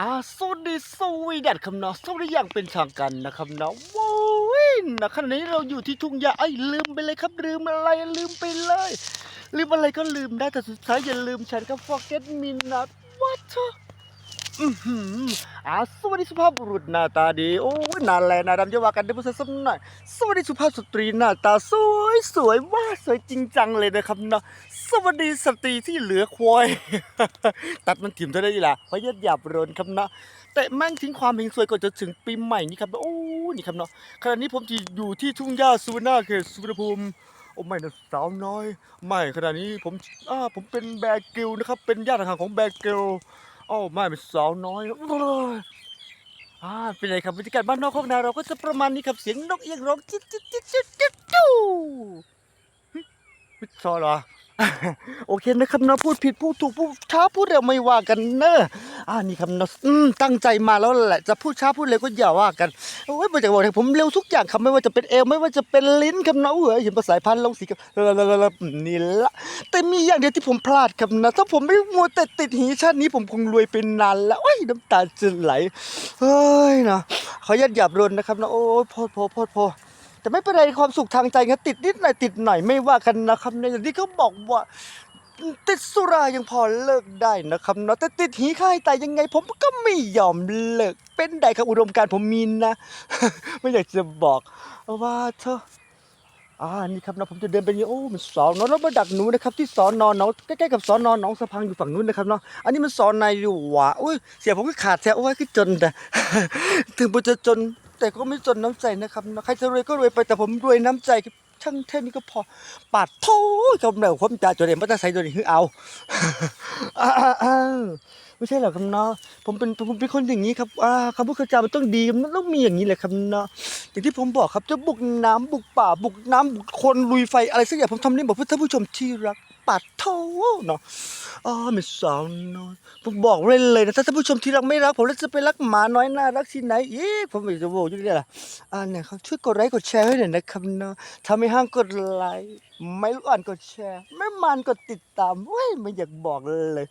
อ่าสวัสดีสวีดัตคำนาสวัสดีอย่างเป็นทางการนะครับนะว้ยนะขณะนี้เราอยู่ที่ทุ่งหญ้าไอ้ลืมไปเลยครับ ลืมอะไรลืมไปเลยลืมอะไรก็ลืมได้แต่สุดท้ายอย่าลืมฉันครับ forget me not what อือหืออ่าสวัสดีสุภาพบุรุษหน้าตาดี โอ้ยหนาแลหนาดำจะว่ากันได้พูดสักหน่อย สวัสดีสุภาพสตรีหน้าตาสวยสวยว่าสวยจริงจังเลยนะครับเนาะ สวัสดีสตรีที่เหลือควาย ตัดมันถิ่มเท่าได้ดีล่ะเพราะยัดหยาบโรนครับเนาะ แต่แม่งทิ้งความเฮงสวยก่อนจะถึงปีใหม่นี่ครับ โอ้นี่ครับเนาะ ขณะนี้ผมที่อยู่ที่ทุ่งหญ้าสุวรรณเขตสุวรรณภูมิโอ้ไม่นะสาวน้อย ไม่ขณะนี้ผมอ่าผมเป็นแบร์กิลนะครับ เป็นญาติห่างของแบร์กิล โอ้ไม่เป็นสาวน้อยอ่าเป็นไรครับบรรยากาศบ้านนอกห้องนาเราก็จะประมาณนี้ครับเสียงนกเอียงร้องจิ๊ดจิ๊ดจิ๊ดจิ๊ดจิ๊ดจู่วิซอเหรอโอเคนะครับนะพูดผิดพูดถูกพูดช้าพูดเร็วไม่ว่ากันเนอะ อ่านี่ครับเนาะอืมตั้งใจมาแล้วแหละจะพูดช้าพูดเร็วก็อย่าว่ากันโอ้ยมาจากบอกผมเร็วทุกอย่างครับไม่ว่าจะเป็นเอวไม่ว่าจะเป็นลิ้นครับเนาะเอ้ยเห็นภาษาพันธุ์ลงสีกับนี่ละแต่มีอย่างเดียวที่ผมพลาดครับนะถ้าผมไม่มัวแต่ติดหีชาตินี้ผมคงรวยเป็นนานแล้วโอ้ยน้ำตาจะไหลเฮ้ยนะขออนุญาตหยาบรนนะครับนะโอ้ยพอพอพอพอแต่ไม่เป็นไรความสุขทางใจครับติดนิดหน่อยติดหน่อยไม่ว่ากันนะครับในอย่างที่เขาบอกว่า ติดสุรายังพอเลิกได้นะครับเนาะแต่ติดหีค่ายแต่ยังไง ผมก็ไม่ยอมเลิก เป็นได้ครับอุดมการผมมีนะ ไม่อยากจะบอกว่าเธออ่านี่ครับนะผมจะเดินไปนี่โอ้มันสอนเนาะแล้วมาดักหนูนะครับที่สอนนอนน้องใกล้ๆกับสอนนอนน้องสะพังอยู่ฝั่งนู้นนะครับเนาะอันนี้มันสอนในอยู่หวะอุ้ยเสียผมก็ขาดแท้โอ้ยคือจนแต่ถึงผมจะจนแต่ก็ไม่จนน้ำใจนะครับใครจะรวยก็รวยไปแต่ผมรวยน้ำใจ ช่างแท่นี้ก็พอปาดโถ่กำเนิดความจ่าจดเด่นพัตไซตัวนี้คือเอา ไม่ใช่หรอกครับเนาะผมเป็นผมเป็นคนอย่างนี้ครับอ่าคำพูดคำจามันต้องดีมันต้องมีอย่างนี้แหละครับเนาะอย่างที่ผมบอกครับจะบุกน้ำบุกป่าบุกน้ำบุกคนลุยไฟอะไรสักอย่างผมทำได้หมดเพื่อท่านผู้ชมที่รักปาดโถเนาะอ๋อไม่สาวน้อยผมบอกเลยเลยนะถ้าท่านผู้ชมที่รักไม่รักผมแล้วจะไปรักหมาน้อยน่ารักที่ไหนอีกผมไม่จะบอกอยู่นี่ะอ่าเนี่ยครับช่วยกดไลค์กดแชร์ให้หน่อยนะครับเนาะถ้าไม่ห้างกดไลค์ไม่รู้อ่านกดแชร์ ไม่มันกดติดตามเว้ยไม่อยากบอกเลย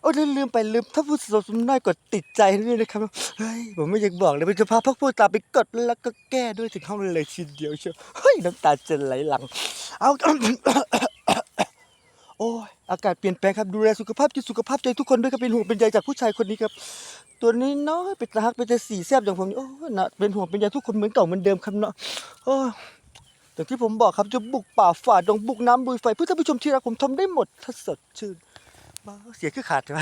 โอ้ยลืมไปลืมถ้าพูดสดสมน้อยกดติดใจด้วยนะครับเฮ้ยผมไม่อยากบอกเลยผมจะพาพักพูดตาไปกดแล้วก็แก้ด้วยถึงห้องเลยทีเดียวเชียวเฮ้ยน้ำตาจะไหลหลัง เอาโอ้ยอากาศเปลี่ยนแปลงครับดูแลสุขภาพจิตสุขภาพใจทุกคนด้วยครับเป็นห่วงเป็นใยจากผู้ชายคนนี้ครับ ตัวนี้น้อยเป็นตาฮักเป็นตาสีแซบอย่างผมนี่โอ้ยนะเป็นห่วงเป็นใยทุกคนเหมือนเก่าเหมือนเดิมครับเนาะโอ้อย่างที่ผมบอกครับจะบุกป่าฝ่าดงบุกน้ำบุยไฟเพื่อท่านผู้ชมที่รักผมทำได้หมดถ้าสดชื่น บ้าเสียคือขาดใช่ไหม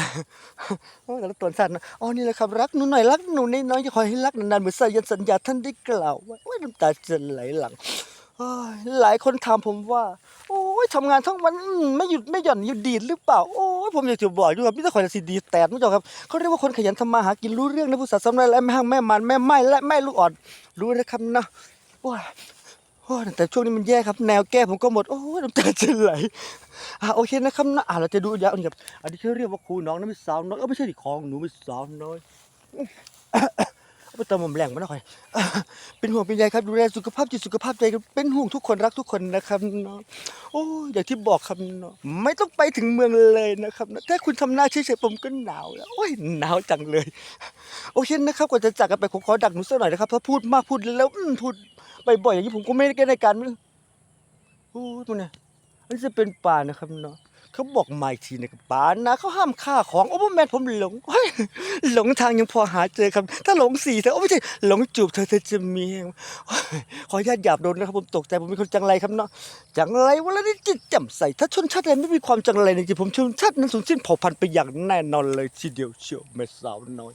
โอ้แต่ละตัวสั่นนะอ๋อนี่แหละครับรักหนูหน่อยรักหนูน้อยๆจะคอยให้รักนานๆเหมือนสายันสัญญาท่านได้กล่าวไว้โอ้ยน้ำตาจะไหลหลังหลายคนถามผมว่า โอ้ยทำงานทั้งวันไม่หยุดไม่หย่อนหยุดดีดหรือเปล่า โอ้ยผมอยากจะบอกด้วยครับพี่ตะคอยสิดีแต่ไม่จบครับเขาเรียกว่าคนขยันทำมาหากินรู้เรื่องนะผู้ศาสนาและแม่ห้างแม่มันแม่ไม้และแม่ลูกอ่อนรู้นะครับนะโอ้ย โอ้แต่ช่วงนี้มันแย่ครับ แนวแก้ผมก็หมด โอ้ยน้ำตาจะไหลอะโอเคนะครับนะอะเราจะดูยาวนี่ครับอันนี้เขาเรียกว่าครูน้องนะไม่สาวน้อยเออไม่ใช่ดิของหนูไม่สาวน้อยเอาไปเติมผมแรงมาหน่อยเป็นห่วงเป็นใยครับดูแลสุขภาพจิตสุขภาพใจเป็นห่วงทุกคนรักทุกคนนะครับเนาะโอ้ยอย่างที่บอกครับเนาะไม่ต้องไปถึงเมืองเลยนะครับนะแค่คุณทำหน้าเฉยๆผมก็หนาวแล้วโอ้ยหนาวจังเลย โอเคนะครับก่อนจะจากกันไปผมขอดักหนูสักหน่อยนะครับเพราะพูดมากพูดแล้วพูด บ่อยๆอย่างนี้ผมก็ไม่ได้แก้ในการม่โอ้ยมันเนี่ยมันจะเป็นป่านะครับเนาะเขาบอกมาอีกทีนะครับป่านะเขาห้ามฆ่าของโอ้แมนผมหลงเฮ้ยหลงทางยังพอหาเจอครับ ถ้าหลงสี่เธอโอ้ไม่ใช่หลงจูบเธอเธอจะมีขออนุญาตหยาบโดนนะครับผมตกใจผมเป็นคนจังไรครับเนาะจังไรวันนี่จิตแจ่มใสถ้าชนชาติใดไม่มีความจังไรในจิตผมชนชาตินั้นสูญสิ้นเผ่าพันธุ์ไปอย่างแน่นอนเลยทีเดียวเชียวแม่สาวน้อย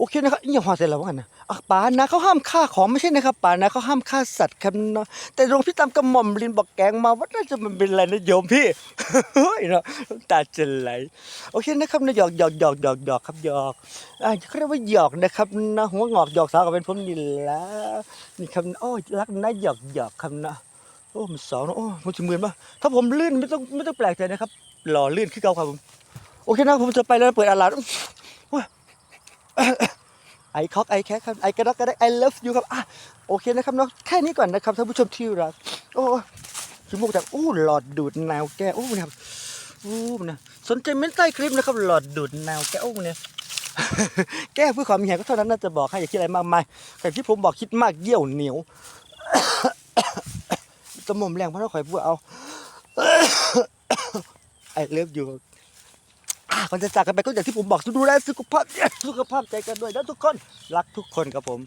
โอเคนะครับอย่าหัวใส่แล้วกันนะอะป่านะเขาห้ามฆ่าของไม่ใช่นะครับป่านะเขาห้ามฆ่าสัตว์ครับเนาะแต่หลวงพี่ตามกระหม่อมลินบอกแกงมาว่าน่าจะมันเป็นอะไรนะโยมพี่เฮ้ยเนาะตาจะไหลโอเคนะครับนะหยอกหยอกหยอกหยอกหยอกครับหยอกอ่าเขาเรียกว่าหยอกนะครับนะหัวงอกหยอกสาวกับเป็นผมนี่แหละนี่ครับโอ้ยรักนะหยอกหยอกครับนะโอ้มันสาวนะโอ้มันจะเหมือนปะถ้าผมลื่นไม่ต้องไม่ต้องแปลกใจนะครับหล่อลื่นขึ้นเก่าครับผมโอเคนะผมจะไปแล้วเปิดอาลาด ไอคอกไอแคครับไอกระดกกระดกไอเลิฟยูครับอะโอเคนะครับเนาะแค่นี้ก่อนนะครับท่านผู้ชมที่รักโอ้ชิมูกจากอู้หลอดดูดแนวแก้อู้นี่ยครับอู้นี่ยสนใจเม้นใต้คลิปนะครับ หลอดดูดแนวแก้วเนี่ยแก้เพื่อความมีแหงก็เท่านั้นน่าจะบอกให้อย่าคิดอะไรมากมายแต่ที่ผมบอกคิดมากเยี่ยวเหนียวจมูกแรงเพราะเราข่อยพูดเอาไอเลิฟอยู่ ก่อนจะจากกันไปก็อย่างที่ผมบอกดูแลสุขภาพสุขภาพใจกันด้วยนะทุกคนรักทุกคนครับผม